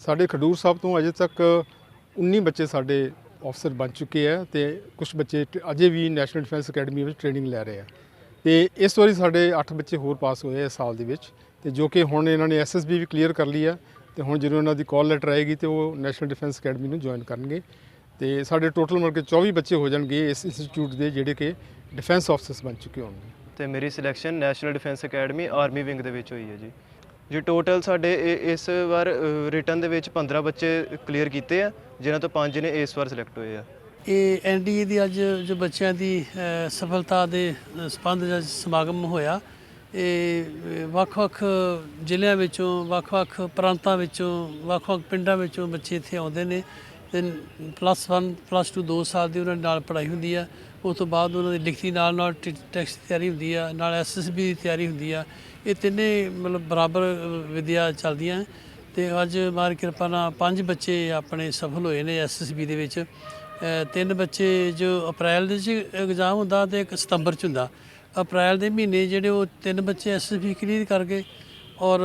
ਸਾਡੇ ਖਡੂਰ ਸਾਹਿਬ ਤੋਂ ਅਜੇ ਤੱਕ 19 ਬੱਚੇ ਸਾਡੇ ਅਫਸਰ ਬਣ ਚੁੱਕੇ ਆ ਤੇ ਕੁਝ ਬੱਚੇ ਅਜੇ ਵੀ ਨੈਸ਼ਨਲ ਡਿਫੈਂਸ ਅਕੈਡਮੀ ਵਿੱਚ ਟ੍ਰੇਨਿੰਗ ਲੈ ਰਹੇ ਆ। ਤੇ ਇਸ ਵਾਰੀ ਸਾਡੇ 8 ਬੱਚੇ ਹੋਰ ਪਾਸ ਹੋਏ ਇਸ ਸਾਲ ਦੇ ਵਿੱਚ ਤੇ ਜੋ ਕਿ ਹੁਣ ਇਹਨਾਂ ਨੇ ਐਸਐਸਬੀ ਵੀ ਕਲੀਅਰ ਕਰ ਲਈ ਆ ਤੇ ਹੁਣ ਜਦੋਂ ਇਹਨਾਂ ਦੀ ਕਾਲ ਲੈਟਰ ਆਏਗੀ ਤੇ ਉਹ ਨੈਸ਼ਨਲ ਡਿਫੈਂਸ ਅਕੈਡਮੀ ਨੂੰ ਜੁਆਇਨ ਕਰਨਗੇ ਤੇ ਸਾਡੇ ਟੋਟਲ ਮਿਲ ਕੇ 24 ਬੱਚੇ ਹੋ ਜਾਣਗੇ ਇਸ ਇੰਸਟੀਚਿਊਟ ਦੇ ਜਿਹੜੇ ਕਿ ਡਿਫੈਂਸ ਅਫਸਰਸ ਬਣ ਚੁੱਕੇ ਹੋਣਗੇ। ਤੇ ਮੇਰੀ selection National Defence Academy army wing ਦੇ ਵਿੱਚ ਹੋਈ ਹੈ ਜੀ। ਜੀ ਟੋਟਲ ਸਾਡੇ ਇ- ਇਸ ਵਾਰ ਰਿਟਰਨ ਦੇ ਵਿੱਚ 15 ਬੱਚੇ ਕਲੀਅਰ ਕੀਤੇ ਆ ਜਿਨ੍ਹਾਂ ਤੋਂ 5 ਨੇ ਇਸ ਵਾਰ ਸਿਲੈਕਟ ਹੋਏ ਆ। ਇਹ ਐਨਡੀਏ ਦੀ ਅੱਜ ਜੋ ਬੱਚਿਆਂ ਦੀ ਅ, ਸਫਲਤਾ ਦੇ ਅ, ਸੰਬੰਧ ਵਿੱਚ ਸਮਾਗਮ ਹੋਇਆ ਇਹ ਅ, ਵੱਖ-ਵੱਖ ਜ਼ਿਲ੍ਹਿਆਂ ਵਿੱਚੋਂ ਵੱਖ-ਵੱਖ ਪ੍ਰਾਂਤਾਂ ਵਿੱਚੋਂ ਵੱਖ-ਵੱਖ ਪਿੰਡਾਂ ਵਿੱਚੋਂ ਬੱਚੇ ਇੱਥੇ ਆਉਂਦੇ ਨੇ। ਤੇ ਪਲੱਸ 1 ਪਲੱਸ 2 2 ਸਾਲ ਦੀ ਉਹਨਾਂ ਦੇ ਨਾਲ ਪੜ੍ਹਾਈ ਹੁੰਦੀ ਆ। ਉਸ ਤੋਂ ਬਾਅਦ ਉਹਨਾਂ ਦੀ ਲਿਖਤੀ ਨਾਲ ਨਾਲ ਟੈਕਸਟ ਦੀ ਤਿਆਰੀ ਹੁੰਦੀ ਆ ਨਾਲ ਐਸਐਸਬੀ ਦੀ ਤਿਆਰੀ ਹੁੰਦੀ ਆ। ਇਹ ਤਿੰਨੇ ਮਤਲਬ ਬਰਾਬਰ ਅ, ਵਿਦਿਆ ਚੱਲਦੀਆਂ ਤੇ ਅੱਜ ਮਾਰ ਕਿਰਪਾ ਨਾਲ ਪੰਜ ਬੱਚੇ ਆਪਣੇ ਸਫਲ ਹੋਏ ਨੇ ਐਸਐਸਬੀ ਦੇ ਵਿੱਚ। ਤਿੰਨ ਬੱਚੇ ਜੋ ਅਪ੍ਰੈਲ ਦੇ ਵਿੱਚ ਐਗਜ਼ਾਮ ਹੁੰਦਾ ਤੇ ਇੱਕ ਸਤੰਬਰ ਚ ਹੁੰਦਾ। ਅਪ੍ਰੈਲ ਦੇ ਮਹੀਨੇ ਜਿਹੜੇ ਉਹ ਤਿੰਨ ਬੱਚੇ ਐਸਐਸਬੀ ਕਲੀਅਰ ਕਰਕੇ ਔਰ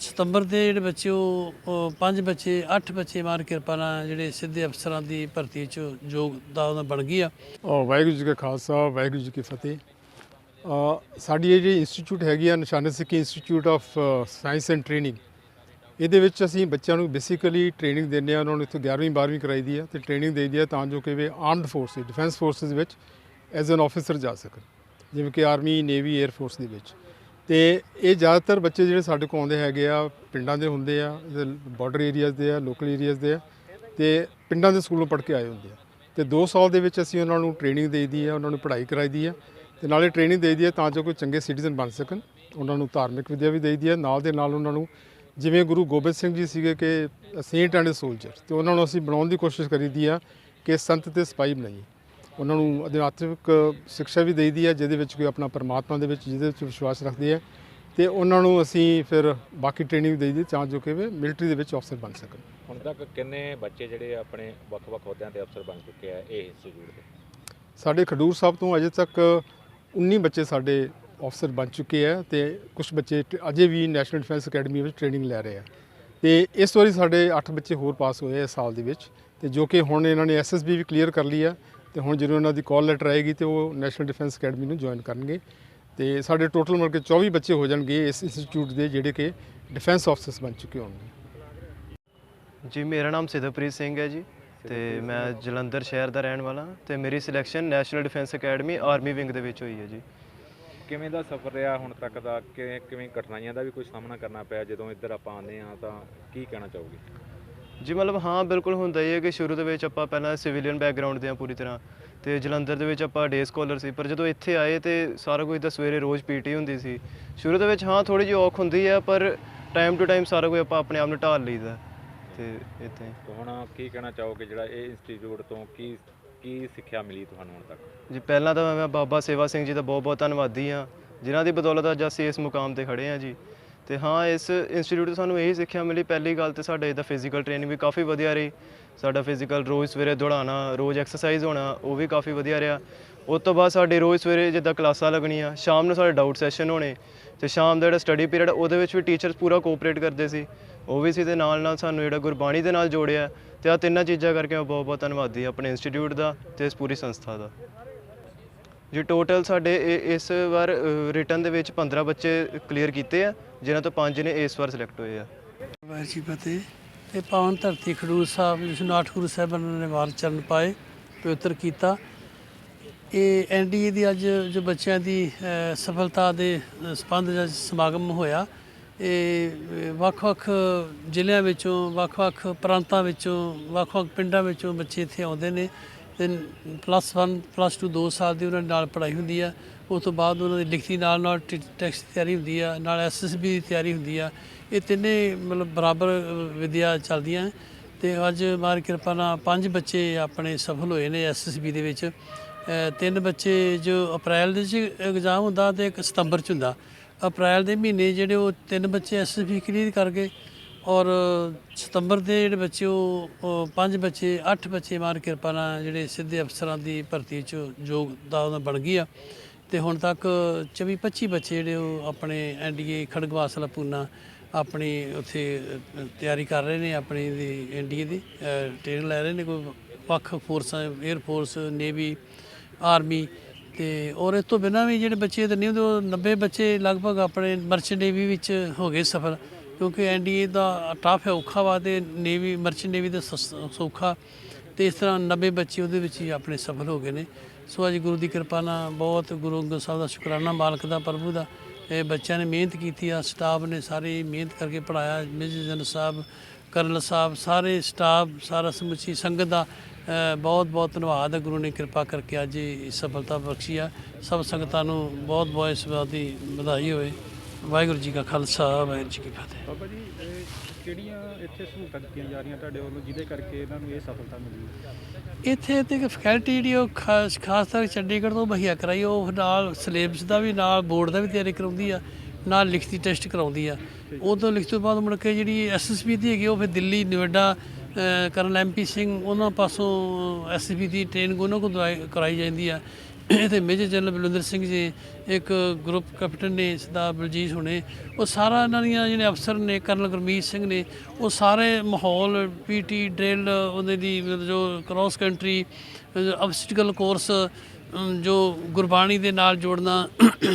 ਸਤੰਬਰ ਦੇ ਜਿਹੜੇ ਬੱਚੇ, ਉਹ ਪੰਜ ਬੱਚੇ, ਅੱਠ ਬੱਚੇ ਮਾਰ ਕਿਰਪਾ ਨਾਲ ਜਿਹੜੇ ਸਿੱਧੇ ਅਫਸਰਾਂ ਦੀ ਭਰਤੀ ਚ ਯੋਗਦਾਨ ਬਣ ਗਈ ਆ। ਔਰ ਵਾਹਿਗੁਰੂ ਜੀ ਕਾ ਖਾਲਸਾ, ਵਾਹਿਗੁਰੂ ਜੀ ਕੀ ਫਤਿਹ। ਸਾਡੀ ਇਹ ਜਿਹੜੀ ਇੰਸਟੀਚਿਊਟ ਹੈਗੀ ਆ, Nishan Sikhi Institute of Science and Training, ਇਹਦੇ ਵਿੱਚ ਅਸੀਂ ਬੱਚਿਆਂ ਨੂੰ ਬੇਸਿਕਲੀ ਟ੍ਰੇਨਿੰਗ ਦਿੰਦੇ ਆ, ਉਹਨਾਂ ਨੂੰ ਇੱਥੇ 11ਵੀਂ 12ਵੀਂ ਕਰਾਈ ਦੀ ਆ ਤੇ ਟ੍ਰੇਨਿੰਗ ਦੇਈਦੀ ਆ ਤਾਂ ਜੋ ਕਿ ਵੇ ਆਰਮਡ ਫੋਰਸ ਡਿਫੈਂਸ ਫੋਰਸਿਸ ਵਿੱਚ ਐਜ਼ ਐਨ ਆਫੀਸਰ ਜਾ ਸਕਣ। ਜਿਵੇਂ ਕਿ ਆਰਮੀ ਨੇਵੀ 에ਅਰ ਫੋਰਸ ਦੇ ਵਿੱਚ। ਤੇ ਇਹ ਜ਼ਿਆਦਾਤਰ ਬੱਚੇ ਜਿਹੜੇ ਸਾਡੇ ਕੋਲ ਆਉਂਦੇ ਹੈਗੇ ਆ, ਪਿੰਡਾਂ ਦੇ ਹੁੰਦੇ ਆ ਬਾਰਡਰ ਏਰੀਆਜ਼ ਦੇ ਆ ਲੋਕਲ ਏਰੀਆਜ਼ ਦੇ ਆ, ਤੇ ਪਿੰਡਾਂ ਦੇ ਸਕੂਲੋਂ ਪੜ੍ਹ ਕੇ ਆਏ ਹੁੰਦੇ ਆ। ਤੇ 2 ਸਾਲ ਦੇ ਵਿੱਚ ਅਸੀਂ ਉਹਨਾਂ ਨੂੰ ਟ੍ਰੇਨਿੰਗ ਦੇਈਦੀ ਆ, ਉਹਨਾਂ ਨੂੰ ਪੜ੍ਹਾਈ ਕਰਾਈਦੀ ਆ, ਤੇ ਨਾਲੇ ਟ੍ਰੇਨਿੰਗ ਦੇਈਦੀ ਆ ਤਾਂ ਜੋ ਕੋਈ ਚੰਗੇ ਸਿਟੀਜ਼ਨ ਬਣ ਸਕਣ, ਉਹਨਾਂ ਨੂੰ ਧਾਰਮਿਕ ਵਿਦਿਆ ਵੀ ਦੇਈਦੀ ਆ, ਨਾਲ ਦੇ ਨਾਲ ਉਹਨਾਂ ਨੂੰ ਜਿਵੇਂ ਗੁਰੂ ਗੋਬਿੰਦ ਸਿੰਘ ਜੀ ਸੀਗੇ ਕਿ ਸੇਂਟ ਐਂਡ ਸੋਲਜਰ ਤੇ ਉਹਨਾਂ ਨੂੰ ਅਸੀਂ ਬਣਾਉਣ ਦੀ ਕੋਸ਼ਿਸ਼ ਕਰੀਦੀ ਆ ਕਿ ਸੰਤ ਤੇ ਸਿਪਾਹੀ ਬਣਾਈਏ। ਉਹਨਾਂ ਨੂੰ ਅਧਿਆਤਮਿਕ ਸਿੱਖਿਆ ਵੀ ਦੇਈਦੀ ਆ ਜਿਹਦੇ ਵਿੱਚ ਕੋਈ ਆਪਣਾ ਪਰਮਾਤਮਾ ਦੇ ਵਿੱਚ ਜਿਹਦੇ ਵਿੱਚ ਵਿਸ਼ਵਾਸ ਰੱਖਦੇ ਆ ਤੇ ਉਹਨਾਂ ਨੂੰ ਅਸੀਂ ਫਿਰ ਬਾਕੀ ਟ੍ਰੇਨਿੰਗ ਦੇਈਦੀ ਤਾਂ ਜੋ ਕਿ ਵੇ ਮਿਲਟਰੀ ਦੇ ਵਿੱਚ ਅਫਸਰ ਬਣ ਸਕਣ। ਹੁਣ ਤੱਕ ਕਿੰਨੇ ਬੱਚੇ ਜਿਹੜੇ ਆਪਣੇ ਵੱਖ-ਵੱਖ ਅਹੁਦਿਆਂ ਤੇ ਅਫਸਰ ਬਣ ਚੁੱਕੇ ਆ ਇਹ ਇੰਸਟੀਚਿਊਟ ਦੇ ਸਾਡੇ ਖਡੂਰ ਸਾਹਿਬ ਤੋਂ ਅਜੇ ਤੱਕ 19 ਬੱਚੇ ਸਾਡੇ ਅਫਸਰ ਬਣ ਚੁੱਕੇ ਆ ਤੇ ਕੁਝ ਬੱਚੇ ਅਜੇ ਵੀ ਨੈਸ਼ਨਲ ਡਿਫੈਂਸ ਅਕੈਡਮੀ ਵਿੱਚ ਟ੍ਰੇਨਿੰਗ ਲੈ ਰਹੇ ਆ। ਤੇ ਇਸ ਵਾਰੀ ਸਾਡੇ 8 ਬੱਚੇ ਹੋਰ ਪਾਸ ਹੋਏ ਆ ਇਸ ਸਾਲ ਦੇ ਵਿੱਚ ਤੇ ਜੋ ਕਿ ਹੁਣ ਇਹਨਾਂ ਨੇ ਐਸਐਸਬੀ ਵੀ ਕਲੀਅਰ ਕਰ ਲਈ ਆ ਤੇ ਹੁਣ ਜਦੋਂ ਇਹਨਾਂ ਦੀ ਕਾਲ ਲੈਟਰ ਆਏਗੀ ਤੇ ਉਹ ਨੈਸ਼ਨਲ ਡਿਫੈਂਸ ਅਕੈਡਮੀ ਨੂੰ ਜੁਆਇਨ ਕਰਨਗੇ ਤੇ ਸਾਡੇ ਟੋਟਲ ਮਿਲ ਕੇ 24 ਬੱਚੇ ਹੋ ਜਾਣਗੇ ਇਸ ਇੰਸਟੀਚਿਊਟ ਦੇ ਜਿਹੜੇ ਕਿ ਡਿਫੈਂਸ ਅਫਸਰਸ ਬਣ ਚੁੱਕੇ ਹੋਣਗੇ। ਜੀ ਮੇਰਾ ਨਾਮ ਸਿਦਪ੍ਰੀਤ ਸਿੰਘ ਹੈ ਜੀ ਤੇ ਮੈਂ ਜਲੰਧਰ ਸ਼ਹਿਰ ਦਾ ਰਹਿਣ ਵਾਲਾ ਤੇ ਮੇਰੀ selection National Defence Academy army wing ਦੇ ਵਿੱਚ ਹੋਈ ਹੈ ਜੀ। ਕਿਵੇਂ ਦਾ ਸਫ਼ਰ ਰਿਹਾ ਹੁਣ ਤੱਕ ਦਾ? ਕਿਵੇਂ ਕਿਵੇਂ ਕਠਿਨਾਈਆਂ ਦਾ ਵੀ ਕੋਈ ਸਾਹਮਣਾ ਕਰਨਾ ਪਿਆ? ਜਦੋਂ ਇੱਧਰ ਆਪਾਂ ਆਉਂਦੇ ਆ ਤਾਂ ਕੀ ਕਹਿਣਾ ਚਾਹੋਗੇ? ਜੀ ਮਤਲਬ ਹਾਂ ਬਿਲਕੁਲ ਹੁੰਦਾ ਹੀ ਹੈ ਕਿ ਸ਼ੁਰੂ ਦੇ ਵਿੱਚ ਆਪਾਂ ਪਹਿਲਾਂ ਸਿਵਿਲੀਅਨ ਬੈਕਗ੍ਰਾਉਂਡ ਦੇ ਆ ਪੂਰੀ ਤਰ੍ਹਾਂ ਤੇ ਜਲੰਧਰ ਦੇ ਵਿੱਚ ਆਪਾਂ ਡੇ ਸਕਾਲਰ ਸੀ ਪਰ ਜਦੋਂ ਇੱਥੇ ਆਏ ਤੇ ਸਾਰਾ ਕੁਝ ਤਾਂ ਸਵੇਰੇ ਰੋਜ਼ ਪੀਟੀ ਹੁੰਦੀ ਸੀ। ਸ਼ੁਰੂ ਦੇ ਵਿੱਚ ਹਾਂ ਥੋੜੀ ਜਿਹੀ ਔਖ ਹੁੰਦੀ ਹੈ ਪਰ ਟਾਈਮ ਟੂ ਟਾਈਮ ਸਾਰਾ ਕੁਝ ਆਪਾਂ ਆਪਣੇ ਆਪ ਨੂੰ ਢਾਲ ਲਈਦਾ ਤੇ ਇੱਥੇ। ਹੁਣ ਕੀ ਕਹਿਣਾ ਚਾਹੋਗੇ ਜਿਹੜਾ ਇਹ ਇੰਸਟੀਚਿਊਟ ਤੋਂ ਕੀ ਕੀ ਸਿੱਖਿਆ ਮਿਲੀ ਤੁਹਾਨੂੰ ਹੁਣ ਤੱਕ? ਜੀ ਪਹਿਲਾਂ ਤਾਂ ਮੈਂ ਬਾਬਾ ਸੇਵਾ ਸਿੰਘ ਜੀ ਦਾ ਬਹੁਤ ਬਹੁਤ ਧੰਨਵਾਦੀ ਹਾਂ ਜਿਨ੍ਹਾਂ ਦੀ ਬਦੌਲਤ ਅੱਜ ਅਸੀਂ ਇਸ ਮੁਕਾਮ ਤੇ ਖੜੇ ਹਾਂ ਜੀ। ਤੇ ਹਾਂ, ਇਸ ਇੰਸਟੀਚਿਊਟ ਤੋਂ ਸਾਨੂੰ ਇਹੀ ਸਿੱਖਿਆ ਮਿਲੀ। ਪਹਿਲੀ ਗੱਲ ਤੇ ਸਾਡਾ ਦਾ ਫਿਜ਼ੀਕਲ ਟ੍ਰੇਨਿੰਗ ਵੀ ਕਾਫੀ ਵਧੀਆ ਰਹੀ। ਸਾਡਾ ਫਿਜ਼ੀਕਲ ਰੋਜ਼ ਸਵੇਰੇ ਦੌੜਾਣਾ ਰੋਜ਼ ਐਕਸਰਸਾਈਜ਼ ਹੋਣਾ, ਉਹ ਵੀ ਕਾਫੀ ਵਧੀਆ ਰਿਹਾ। ਉਸ ਤੋਂ ਬਾਅਦ ਸਾਡੇ ਰੋਜ਼ ਸਵੇਰੇ ਜਿੱਦਾਂ ਕਲਾਸਾਂ ਲੱਗਣੀਆਂ, ਸ਼ਾਮ ਨੂੰ ਸਾਡੇ ਡਾਊਟ ਸੈਸ਼ਨ ਹੋਣੇ ਤੇ ਸ਼ਾਮ ਦਾ ਜਿਹੜਾ ਸਟੱਡੀ ਪੀਰੀਅਡ ਉਹਦੇ ਵਿੱਚ ਵੀ ਟੀਚਰਸ ਪੂਰਾ ਕੋਆਪਰੇਟ ਕਰਦੇ ਸੀ। ਉਹ ਵੀ ਸੀ ਤੇ ਨਾਲ ਨਾਲ ਸਾਨੂੰ ਜਿਹੜਾ ਗੁਰਬਾਣੀ ਦੇ ਨਾਲ ਜੋੜਿਆ। ਤੇ ਆ ਤਿੰਨਾਂ ਚੀਜ਼ਾਂ ਕਰਕੇ ਮੈਂ ਬਹੁਤ ਬਹੁਤ ਧੰਨਵਾਦੀ ਆਪਣੇ ਇੰਸਟੀਚਿਊਟ ਦਾ ਤੇ ਇਸ ਪੂਰੀ ਸੰਸਥਾ ਦਾ। ਜੀ ਟੋਟਲ ਸਾਡੇ ਇ- ਇਸ ਵਾਰ ਰਿਟਰਨ ਦੇ ਵਿੱਚ 15 ਬੱਚੇ ਕਲੀਅਰ ਕੀਤੇ ਆ ਜਿਨ੍ਹਾਂ ਤੋਂ 5 ਨੇ ਇਸ ਵਾਰ ਸਿਲੈਕਟ ਹੋਏ ਆ। ਵਾਹਿਗੁਰੂ ਜੀ ਕੀ ਫਤਿਹ। ਤੇ ਪਾਵਨ ਧਰਤੀ ਖਡੂਰ ਸਾਹਿਬ ਜਿਸ ਨੂੰ ਆਠ ਗੁਰੂ ਸਾਹਿਬਾਨ ਨੇ ਵਾਰ ਚਰਨ ਪਾਏ ਪਵਿੱਤਰ ਕੀਤਾ। ਇਹ ਐਨਡੀਏ ਦੀ ਅੱਜ ਜੋ ਬੱਚਿਆਂ ਦੀ ਅ, ਸਫਲਤਾ ਦੇ ਅ, ਸੰਬੰਧ ਵਿੱਚ ਸਮਾਗਮ ਹੋਇਆ ਇਹ ਅ, ਵੱਖ-ਵੱਖ ਜ਼ਿਲ੍ਹਿਆਂ ਵਿੱਚੋਂ ਵੱਖ-ਵੱਖ ਪ੍ਰਾਂਤਾਂ ਵਿੱਚੋਂ ਵੱਖ-ਵੱਖ ਪਿੰਡਾਂ ਵਿੱਚੋਂ ਬੱਚੇ ਇੱਥੇ ਆਉਂਦੇ ਨੇ। ਤੇ ਪਲੱਸ 1 ਪਲੱਸ 2 2 ਸਾਲ ਦੀ ਉਹਨਾਂ ਨਾਲ ਪੜ੍ਹਾਈ ਹੁੰਦੀ ਆ। ਉਸ ਤੋਂ ਬਾਅਦ ਉਹਨਾਂ ਦੀ ਲਿਖਤੀ ਨਾਲ ਨਾਲ ਟੈਕਸਟ ਦੀ ਤਿਆਰੀ ਹੁੰਦੀ ਆ ਨਾਲ ਐਸਐਸਬੀ ਦੀ ਤਿਆਰੀ ਹੁੰਦੀ ਆ। ਇਹ ਤਿੰਨੇ ਮਤਲਬ ਬਰਾਬਰ ਅ, ਵਿਦਿਆ ਚੱਲਦੀਆਂ। ਤੇ ਅੱਜ ਮਾਰ ਕਿਰਪਾ ਨਾਲ ਪੰਜ ਬੱਚੇ ਆਪਣੇ ਸਫਲ ਹੋਏ ਨੇ ਐਸਐਸਬੀ ਦੇ ਵਿੱਚ। ਤਿੰਨ ਬੱਚੇ ਜੋ ਅਪ੍ਰੈਲ ਦੇ ਵਿੱਚ ਐਗਜ਼ਾਮ ਹੁੰਦਾ ਤੇ ਇੱਕ ਸਤੰਬਰ ਚ ਹੁੰਦਾ। ਅਪ੍ਰੈਲ ਦੇ ਮਹੀਨੇ ਜਿਹੜੇ ਉਹ ਤਿੰਨ ਬੱਚੇ ਐਸਐਸਬੀ ਕਲੀਅਰ ਕਰ ਗਏ ਔਰ ਸਤੰਬਰ ਦੇ ਜਿਹੜੇ ਬੱਚੇ, ਉਹ ਪੰਜ ਬੱਚੇ, ਅੱਠ ਬੱਚੇ ਮਾਰ ਕਿਰਪਾ ਨਾਲ ਜਿਹੜੇ ਸਿੱਧੇ ਅਫਸਰਾਂ ਦੀ ਭਰਤੀ ਚ ਯੋਗਦਾਨ ਬਣ ਗਈ ਆ। ਤੇ ਹੁਣ ਤੱਕ 24 25 ਬੱਚੇ ਜਿਹੜੇ ਉਹ ਆਪਣੇ ਐਨਡੀਏ ਖੜਗਵਾਸਲਾ ਪੂਨਾ ਆਪਣੀ ਉੱਥੇ ਤਿਆਰੀ ਕਰ ਰਹੇ ਨੇ ਆਪਣੀ ਦੀ ਐਨਡੀਏ ਦੀ ਟ੍ਰੇਨ ਲੈ ਰਹੇ ਨੇ ਕੋਈ ਵੱਖ ਫੋਰਸਾਂ 에ਅਰ ਫੋਰਸ ਨੇਵੀ ਆਰਮੀ ਤੇ ਔਰ ਇਸ ਤੋਂ ਬਿਨਾਂ ਵੀ ਜਿਹੜੇ ਬੱਚੇ ਤੇ ਨਹੀਂ ਹੁੰਦੇ, ਉਹ 90 ਬੱਚੇ ਲਗਭਗ ਆਪਣੇ ਮਰਚੈਂਟ ਨੇਵੀ ਵਿੱਚ ਹੋ ਗਏ ਸਫਲ। ਕਿਉਂਕਿ ਐਨਡੀਏ ਦਾ ਟਫ ਹੈ, ਔਖਾ ਵਾ ਤੇ ਨੇਵੀ ਮਰਚੈਂਟ ਨੇਵੀ ਦਾ ਸਸ- ਸੌਖਾ। ਤੇ ਇਸ ਤਰ੍ਹਾਂ 90 ਬੱਚੇ ਉਹਦੇ ਵਿੱਚ ਹੀ ਆਪਣੇ ਸਫਲ ਹੋ ਗਏ ਨੇ। ਸੋ ਅੱਜ ਗੁਰੂ ਦੀ ਕਿਰਪਾ ਨਾਲ ਬਹੁਤ ਗੁਰੂ ਅੰਗਦ ਸਾਹਿਬ ਦਾ ਸ਼ੁਕਰਾਨਾ ਮਾਲਕ ਦਾ, ਪ੍ਰਭੂ ਦਾ। ਇਹ ਬੱਚਿਆਂ ਨੇ ਮਿਹਨਤ ਕੀਤੀ ਆ, ਸਟਾਫ ਨੇ ਸਾਰੇ ਮਿਹਨਤ ਕਰਕੇ ਪੜਾਇਆ ਮਿਜਨ ਸਾਹਿਬ, ਕਰਨਲ ਸਾਹਿਬ, ਸਾਰੇ ਸਟਾਫ, ਸਾਰਾ ਸਮੁੱਚੀ ਸੰਗਤ ਦਾ ਬਹੁਤ ਬਹੁਤ ਧੰਨਵਾਦ ਹੈ। ਗੁਰੂ ਨੇ ਕਿਰਪਾ ਕਰਕੇ ਅੱਜ ਇਹ ਸਫਲਤਾ ਬਖਸ਼ੀ ਆ। ਸਭ ਸੰਗਤਾਂ ਨੂੰ ਬਹੁਤ ਬਹੁਤ ਇਸ ਵਧਾਈ ਹੋਵੇ। ਵਾਹਿਗੁਰੂ ਜੀ ਕਾ ਖਾਲਸਾ ਵਾਹਿਗੁਰੂ ਜੀ ਕੀ ਫਤਿਹ। ਬਾਬਾ ਜੀ ਇਹ ਕਿਹੜੀਆਂ ਇੱਥੇ ਸਹੂਲਤਾਂ ਦਿੱਤੀਆਂ ਜਾ ਰਹੀਆਂ ਤੁਹਾਡੇ ਵੱਲੋਂ ਜਿਹਦੇ ਕਰਕੇ ਇਹਨਾਂ ਨੂੰ ਇਹ ਸਫਲਤਾ ਮਿਲੀ ਹੈ? ਇੱਥੇ ਤੇ ਫੈਕਲਟੀ ਜਿਹੜੀ ਉਹ ਖਾਸ ਖਾਸ ਤੌਰ ਚੰਡੀਗੜ੍ਹ ਤੋਂ ਮੁਹੱਈਆ ਕਰਾਈ ਉਹ ਨਾਲ ਸਿਲੇਬਸ ਦਾ ਵੀ ਨਾਲ ਬੋਰਡ ਦਾ ਵੀ ਤਿਆਰੀ ਕਰਾਉਂਦੀ ਆ ਨਾਲ ਲਿਖਤੀ ਟੈਸਟ ਕਰਾਉਂਦੀ ਆ। ਉਹ ਤੋਂ ਲਿਖਤ ਤੋਂ ਬਾਅਦ ਮੁੜ ਕੇ ਜਿਹੜੀ ਐਸਐਸਬੀ ਦੀ ਹੈਗੀ ਉਹ ਫਿਰ ਦਿੱਲੀ ਨੋਇਡਾ ਅ, ਕਰਨਲ ਐਮਪੀ ਸਿੰਘ ਉਹਨਾਂ ਪਾਸੋਂ ਐਸਐਸਬੀ ਦੀ ਟ੍ਰੇਨਿੰਗ ਉਹਨਾਂ ਕੋਲ ਦਵਾਈ- ਕਰਾਈ ਜਾਂਦੀ ਆ। ਤੇ ਮੇਜਰ ਜਨਰਲ ਬਲਵਿੰਦਰ ਸਿੰਘ ਜੀ, ਇੱਕ ਗਰੁੱਪ ਕੈਪਟਨ ਨੇ ਸਰਦਾਰ ਬਲਜੀਤ ਹੁਣੇ, ਉਹ ਸਾਰਾ ਇਹਨਾਂ ਦੀਆਂ ਜਿਹੜੇ ਅਫਸਰ ਨੇ, ਕਰਨਲ ਗੁਰਮੀਤ ਸਿੰਘ ਨੇ, ਉਹ ਸਾਰੇ ਮਾਹੌਲ ਪੀਟੀ ਡਰਿਲ, ਉਹਦੇ ਦੀ ਮਤਲਬ ਜੋ ਕ੍ਰਾਸ ਕੰਟਰੀ ਅਬਸਟੀਕਲ ਕੋਰਸ ਜੋ ਗੁਰਬਾਣੀ ਦੇ ਨਾਲ ਜੋੜਨਾ,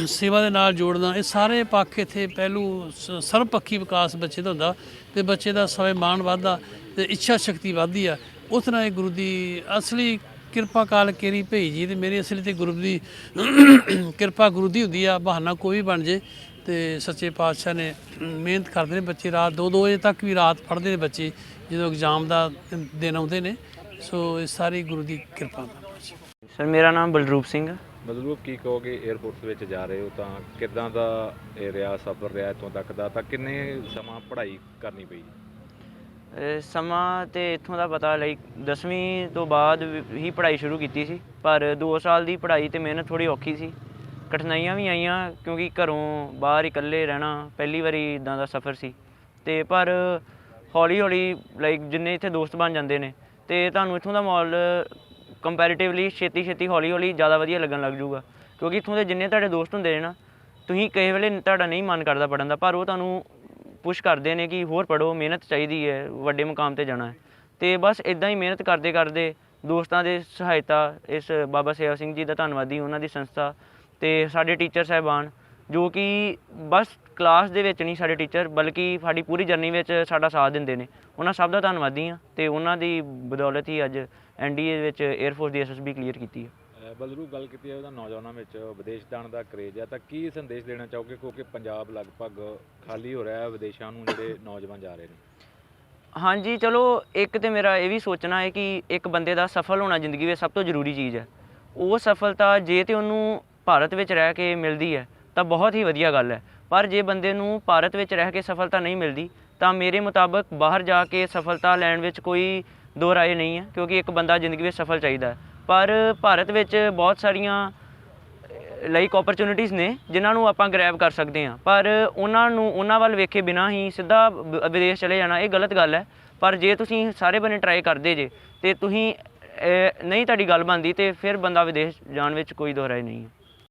ਸੇਵਾ ਦੇ ਨਾਲ ਜੋੜਨਾ, ਇਹ ਸਾਰੇ ਪੱਖ ਇੱਥੇ ਪਹਿਲੂ ਸ- ਸਰਬਪੱਖੀ ਵਿਕਾਸ ਬੱਚੇ ਦਾ ਹੁੰਦਾ ਤੇ ਬੱਚੇ ਦਾ ਸਵੈਮਾਨ ਵੱਧਦਾ ਤੇ ਇੱਛਾ ਸ਼ਕਤੀ ਵੱਧਦੀ ਆ। ਉਸ ਤਰ੍ਹਾਂ ਇਹ ਗੁਰੂ ਦੀ ਅਸਲੀ ਕਿਰਪਾ ਕਾਲ ਕੇਰੀ ਭਈ ਜੀ ਤੇ ਮੇਰੀ ਅਸਲੀ ਤੇ ਗੁਰੂ ਦੀ ਕਿਰਪਾ ਗੁਰੂ ਦੀ ਹੁੰਦੀ ਆ ਬਹਾਨਾ ਕੋਈ ਵੀ ਬਣ ਜੇ ਤੇ ਸੱਚੇ ਪਾਤਸ਼ਾਹ ਨੇ ਮਿਹਨਤ ਕਰਦੇ ਨੇ ਬੱਚੇ ਰਾਤ 2-2 ਵਜੇ ਤੱਕ ਵੀ ਰਾਤ ਪੜ੍ਹਦੇ ਨੇ ਬੱਚੇ ਜਦੋਂ ਐਗਜ਼ਾਮ ਦਾ ਦਿਨ ਆਉਂਦੇ ਨੇ ਸੋ ਇਹ ਸਾਰੀ ਗੁਰੂ ਦੀ ਕਿਰਪਾ ਦਾ ਸਰ ਮੇਰਾ ਨਾਮ ਬਲਰੂਪ ਸਿੰਘ ਆ। ਮਤਲਬ ਕੀ ਕਹੋਗੇ 에ਅਰਫੋਰਸ ਵਿੱਚ ਜਾ ਰਹੇ ਹੋ ਤਾਂ ਕਿੱਦਾਂ ਦਾ ਇਹ ਰਿਹਾ ਸਫ਼ਰ ਰਿਹਾ ਇੱਥੋਂ ਤੱਕ ਦਾ? ਤਾਂ ਕਿੰਨੇ ਸਮਾਂ ਪੜ੍ਹਾਈ ਕਰਨੀ ਪਈ? ਸਮਾਂ ਤੇ ਇੱਥੋਂ ਦਾ ਪਤਾ ਲਈ 10ਵੀਂ ਤੋਂ ਬਾਅਦ ਹੀ ਪੜ੍ਹਾਈ ਸ਼ੁਰੂ ਕੀਤੀ ਸੀ, ਪਰ 2 ਸਾਲ ਦੀ ਪੜ੍ਹਾਈ ਤੇ ਮਿਹਨਤ ਥੋੜੀ ਔਖੀ ਸੀ। ਕਠਿਨਾਈਆਂ ਵੀ ਆਈਆਂ ਕਿਉਂਕਿ ਘਰੋਂ ਬਾਹਰ ਇਕੱਲੇ ਰਹਿਣਾ ਪਹਿਲੀ ਵਾਰੀ ਇਦਾਂ ਦਾ ਸਫ਼ਰ ਸੀ। ਤੇ ਪਰ ਹੌਲੀ ਹੌਲੀ ਲਾਈਕ ਜਿੰਨੇ ਇੱਥੇ ਦੋਸਤ ਬਣ ਜਾਂਦੇ ਨੇ ਤੇ ਤੁਹਾਨੂੰ ਇੱਥੋਂ ਦਾ ਮਾਹੌਲ ਕੰਪੈਰੀਟਿਵਲੀ ਛੇਤੀ ਛੇਤੀ ਹੌਲੀ ਹੌਲੀ ਜ਼ਿਆਦਾ ਵਧੀਆ ਲੱਗਣ ਲੱਗ ਜਾਊਗਾ। ਕਿਉਂਕਿ ਇੱਥੋਂ ਦੇ ਜਿੰਨੇ ਤੁਹਾਡੇ ਦੋਸਤ ਹੁੰਦੇ ਨੇ ਨਾ, ਤੁਸੀਂ ਕਿਸੇ ਵੇਲੇ ਤੁਹਾਡਾ ਨਹੀਂ ਮਨ ਕਰਦਾ ਪੜਨ ਦਾ, ਪਰ ਉਹ ਤੁਹਾਨੂੰ ਪੁਸ਼ ਕਰਦੇ ਨੇ ਕਿ ਹੋਰ ਪੜੋ ਮਿਹਨਤ ਚਾਹੀਦੀ ਹੈ, ਵੱਡੇ ਮੁਕਾਮ ਤੇ ਜਾਣਾ ਹੈ। ਤੇ ਬਸ ਇਦਾਂ ਹੀ ਮਿਹਨਤ ਕਰਦੇ ਕਰਦੇ ਦੋਸਤਾਂ ਦੇ ਸਹਾਇਤਾ, ਇਸ ਬਾਬਾ ਸੇਵਾ ਸਿੰਘ ਜੀ ਦਾ ਧੰਨਵਾਦੀ ਉਹਨਾਂ ਦੀ ਸੰਸਥਾ ਤੇ ਸਾਡੇ ਟੀਚਰ ਸਾਹਿਬਾਨ, ਜੋ ਕਿ ਬਸ ਕਲਾਸ ਦੇ ਵਿੱਚ ਨਹੀਂ ਸਾਡੇ ਟੀਚਰ ਬਲਕਿ ਸਾਡੀ ਪੂਰੀ ਜਰਨੀ ਵਿੱਚ ਸਾਡਾ ਸਾਥ ਦਿੰਦੇ ਨੇ। ਉਹਨਾਂ ਸਭ ਦਾ ਧੰਨਵਾਦੀ ਹਾਂ ਤੇ ਉਹਨਾਂ ਦੀ ਬਦੌਲਤ ਹੀ ਅੱਜ ਐਨਡੀਏ ਵਿੱਚ 에ਅਰਫੋਰਸ ਦੀ ਐਸਐਸਬੀ ਕਲੀਅਰ ਕੀਤੀ ਹੈ। ਬਲਰੂ, ਗੱਲ ਕੀਤੀ ਹੈ ਉਹਦਾ ਨੌਜਵਾਨਾਂ ਵਿੱਚ ਵਿਦੇਸ਼ ਜਾਣ ਦਾ ਕਰੇਜ ਹੈ, ਤਾਂ ਕੀ ਸੰਦੇਸ਼ ਦੇਣਾ ਚਾਹੋਗੇ ਕਿਉਂਕਿ ਪੰਜਾਬ ਲਗਭਗ ਖਾਲੀ ਹੋ ਰਿਹਾ ਹੈ, ਵਿਦੇਸ਼ਾਂ ਨੂੰ ਜਿਹੜੇ ਨੌਜਵਾਨ ਜਾ ਰਹੇ ਨੇ? ਹਾਂਜੀ, ਚਲੋ, ਇੱਕ ਤੇ ਮੇਰਾ ਇਹ ਵੀ ਸੋਚਣਾ ਹੈ ਕਿ ਇੱਕ ਬੰਦੇ ਦਾ ਸਫਲ ਹੋਣਾ ਜ਼ਿੰਦਗੀ ਵਿੱਚ ਸਭ ਤੋਂ ਜ਼ਰੂਰੀ ਚੀਜ਼ ਹੈ। ਉਹ ਸਫਲਤਾ ਜੇ ਤੇ ਉਹਨੂੰ ਭਾਰਤ ਵਿੱਚ ਰਹਿ ਕੇ ਮਿਲਦੀ ਹੈ, ਤਾਂ ਬਹੁਤ ਹੀ ਵਧੀਆ ਗੱਲ ਹੈ। ਪਰ ਜੇ ਬੰਦੇ ਨੂੰ ਭਾਰਤ ਵਿੱਚ ਰਹਿ ਕੇ ਸਫਲਤਾ ਨਹੀਂ ਮਿਲਦੀ, ਤਾਂ ਮੇਰੇ ਮੁਤਾਬਕ ਬਾਹਰ ਜਾ ਕੇ ਸਫਲਤਾ ਲੈਣ ਵਿੱਚ ਕੋਈ ਦੋ ਰਾਏ ਨਹੀਂ ਹੈ, ਕਿਉਂਕਿ ਇੱਕ ਬੰਦਾ ਜ਼ਿੰਦਗੀ ਵਿੱਚ ਸਫਲ ਚਾਹੀਦਾ ਹੈ। ਪਰ ਭਾਰਤ ਵਿੱਚ ਬਹੁਤ ਸਾਰੀਆਂ ਲਾਈਕ ਓਪਰਚੁਨਿਟੀਆਂ ਨੇ, ਜਿਨ੍ਹਾਂ ਨੂੰ ਆਪਾਂ ਗ੍ਰੈਬ ਕਰ ਸਕਦੇ ਹਾਂ। ਪਰ ਉਹਨਾਂ ਨੂੰ, ਉਹਨਾਂ ਵੱਲ ਵੇਖੇ ਬਿਨਾ ਹੀ ਸਿੱਧਾ ਵਿਦੇਸ਼ ਚਲੇ ਜਾਣਾ ਇਹ ਗਲਤ ਗੱਲ ਹੈ। ਪਰ ਜੇ ਤੁਸੀਂ ਸਾਰੇ ਬੰਨੇ ਟਰਾਈ ਕਰਦੇ ਜੇ, ਤੇ ਤੁਸੀਂ ਨਹੀਂ ਤੁਹਾਡੀ ਗੱਲ ਬਣਦੀ, ਤੇ ਫਿਰ ਬੰਦਾ ਵਿਦੇਸ਼ ਜਾਣ ਵਿੱਚ ਕੋਈ ਦੋਹਰਾਈ ਨਹੀਂ ਹੈ।